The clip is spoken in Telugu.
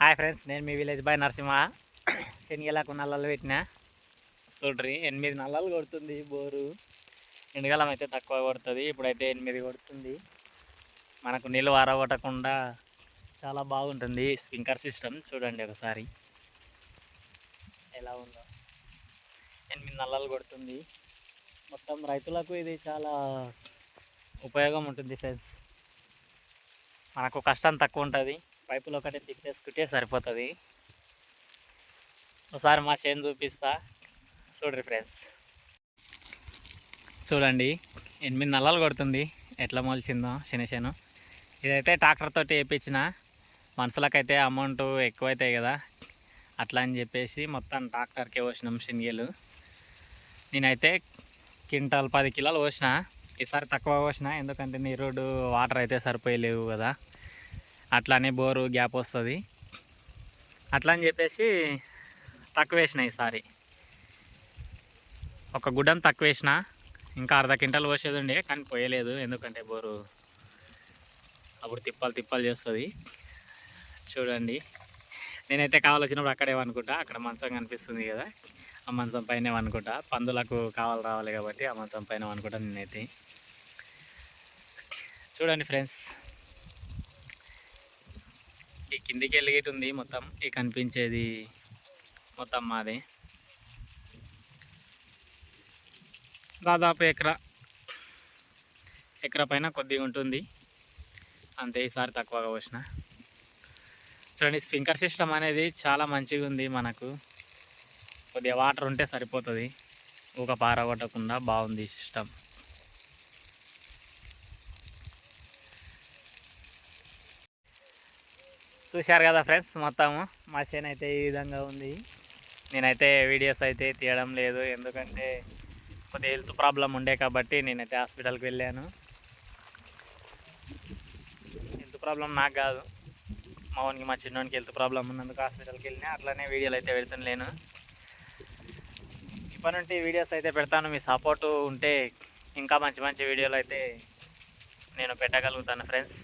హాయ్ ఫ్రెండ్స్ నేను మీ విలేజ్ బాయ్ నరసింహ. శనిగలకు నల్లలు పెట్టిన. చూడ్రి ఎనిమిది నల్లలు కొడుతుంది బోరు. ఎండకాలం అయితే తక్కువ కొడుతుంది ఇప్పుడైతే ఎనిమిది కొడుతుంది. మనకు నీళ్ళు వారగొట్టకుండా చాలా బాగుంటుంది స్ప్రింకర్ సిస్టమ్. చూడండి ఒకసారి. ఎలా ఉందో. ఎనిమిది నల్లలు కొడుతుంది. మొత్తం రైతులకు ఇది చాలా ఉపయోగం ఉంటుంది ఫ్రెండ్స్. మనకు కష్టం తక్కువ ఉంటుంది. పైపులు ఒకటి తిప్పేసుకుంటే సరిపోతుంది. ఒకసారి మా చేను చూపిస్తా. చూడండి ఫ్రెండ్స్ చూడండి ఎనిమిది నల్లలు కొడుతుంది. ఎట్లా మొలిచిందో శనిశను ఇదైతే ట్రాక్టర్ తోటి వేయించిన మనుషులకైతే అమౌంట్ ఎక్కువైతాయి కదా. అట్లా అని చెప్పేసి మొత్తం ట్రాక్టర్కే పోసినాం శనిగలు. నేనైతే క్వింటాల్ పది కిలోలు పోసిన. ఈసారి తక్కువ పోసిన ఎందుకంటే నీ రోడ్డు వాటర్ అయితే సరిపోయలేవు కదా. అట్లానే బోరు గ్యాప్ వస్తుంది. అట్లా అని చెప్పేసి తక్కువ వేసిన ఈసారి. ఒక గుడ్డం తక్కువ వేసిన ఇంకా అర్ధ క్వింటల్ పోసేది ఉండే కానీ పోయలేదు ఎందుకంటే బోరు అప్పుడు తిప్పాలు తిప్పాలు చేస్తుంది. చూడండి. నేనైతే కావాలొచ్చినప్పుడు అక్కడే అనుకుంటా అక్కడ మంచం కనిపిస్తుంది కదా. ఆ మంచం పైన అనుకుంటా పందులకు కావాలి రావాలి కాబట్టి ఆ మంచం పైన అనుకుంటా నేనైతే. చూడండి ఫ్రెండ్స్. ఈ కిందికి వెళ్ళిగేటి ఉంది మొత్తం. ఈ కనిపించేది మొత్తం మాది. దాదాపు ఎకరా ఎకరా పైన కొద్దిగా ఉంటుంది. అంతే ఈసారి తక్కువగా పోసిన. చూడండి స్ప్రింకర్ సిస్టమ్ అనేది చాలా మంచిగా ఉంది మనకు. కొద్దిగా వాటర్ ఉంటే సరిపోతుంది. ఊక పారగొట్టకుండా బాగుంది సిస్టమ్. చూశారు కదా ఫ్రెండ్స్ మొత్తము మా చేను అయితే ఈ విధంగా ఉంది. నేనైతే వీడియోస్ అయితే తీయడం లేదు ఎందుకంటే కొద్దిగా హెల్త్ ప్రాబ్లం ఉండే కాబట్టి నేనైతే హాస్పిటల్కి వెళ్ళాను. హెల్త్ ప్రాబ్లం నాకు కాదు. మా వానికి మా చిన్నోనికి హెల్త్ ప్రాబ్లం ఉన్నందుకు హాస్పిటల్కి వెళ్ళినా అట్లనే వీడియోలు అయితే పెడుతున్నాను లేను ఇప్పటి నుండి వీడియోస్ అయితే పెడతాను మీ సపోర్టు ఉంటే ఇంకా మంచి మంచి వీడియోలు అయితే నేను పెట్టగలుగుతాను ఫ్రెండ్స్.